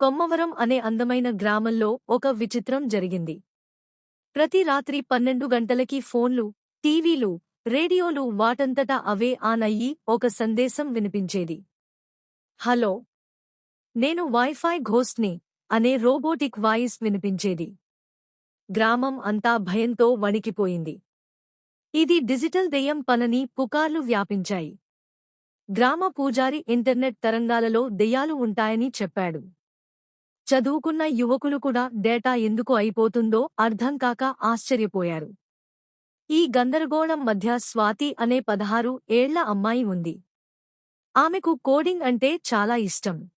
కొమ్మవరం అనే అందమైన గ్రామంలో ఒక విచిత్రం జరిగింది. ప్రతి రాత్రి పన్నెండు గంటలకి ఫోన్లు టీవీలు రేడియోలు వాటంతటా అవే ఆన్ అయ్యి ఒక సందేశం వినిపించేది. హలో నేను వైఫై ఘోస్ట్ని అనే రోబోటిక్ వాయిస్ వినిపించేది. గ్రామం అంతా భయంతో వణికిపోయింది. ఇది డిజిటల్ దెయ్యం పనని పుకార్లు వ్యాపించాయి. గ్రామ పూజారి ఇంటర్నెట్ తరంగాలలో దెయ్యాలు ఉంటాయని చెప్పాడు. చదువుకున్న యువకులు కూడా డేటా ఎందుకు అయిపోతుందో అర్థం కాక ఆశ్చర్యపోయారు. ఈ గందరగోళం మధ్య స్వాతి అనే పదహారు ఏళ్ళ అమ్మాయి ఉంది. ఆమెకు కోడింగ్ అంటే చాలా ఇష్టం.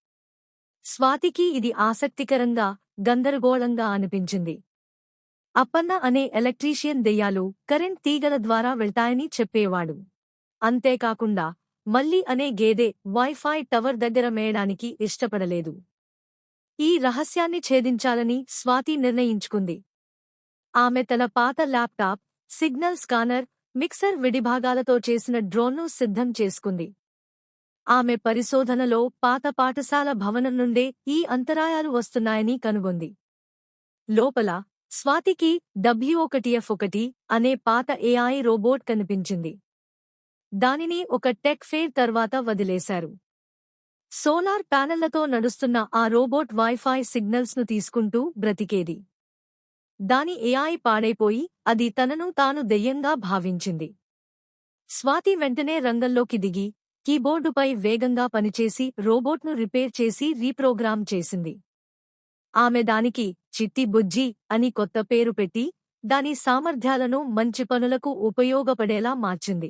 స్వాతికి ఇది ఆసక్తికరంగా గందరగోళంగా అనిపించింది. అప్పన్న అనే ఎలక్ట్రీషియన్ దెయ్యాలు కరెంట్ తీగల ద్వారా వెళ్తాయని చెప్పేవాడు. అంతేకాకుండా మల్లి అనే గేదె వైఫై టవర్ దగ్గర మేయడానికి ఇష్టపడలేదు. ఈ రహస్యాన్ని ఛేదించాలని స్వాతి నిర్ణయించుకుంది. ఆమె తన పాత ల్యాప్టాప్ సిగ్నల్ స్కానర్ మిక్సర్ విడిభాగాలతో చేసిన డ్రోన్ను సిద్ధం చేసుకుంది. ఆమె పరిశోధనలో పాత పాఠశాల భవనం నుండే ఈ అంతరాయాలు వస్తున్నాయని కనుగొంది. లోపల స్వాతికి డబ్ల్యూ ఒకటిఎఫ్ ఒకటి అనే పాత ఏఐ రోబోట్ కనిపించింది. దానిని ఒక టెక్ ఫేర్ తర్వాత వదిలేశారు. సోలార్ ప్యానెళ్ళతో నడుస్తున్న ఆ రోబోట్ వైఫై సిగ్నల్స్ను తీసుకుంటూ బ్రతికేది. దాని ఏఐ పాడైపోయి అది తనను తాను దెయ్యంగా భావించింది. స్వాతి వెంటనే రంగంలోకి దిగి కీబోర్డుపై వేగంగా పనిచేసి రోబోట్ను రిపేర్ చేసి రీప్రోగ్రామ్ చేసింది. ఆమె దానికి చిట్టి బుజ్జి అని కొత్త పేరు పెట్టి దాని సామర్థ్యాలను మంచి పనులకు ఉపయోగపడేలా మార్చింది.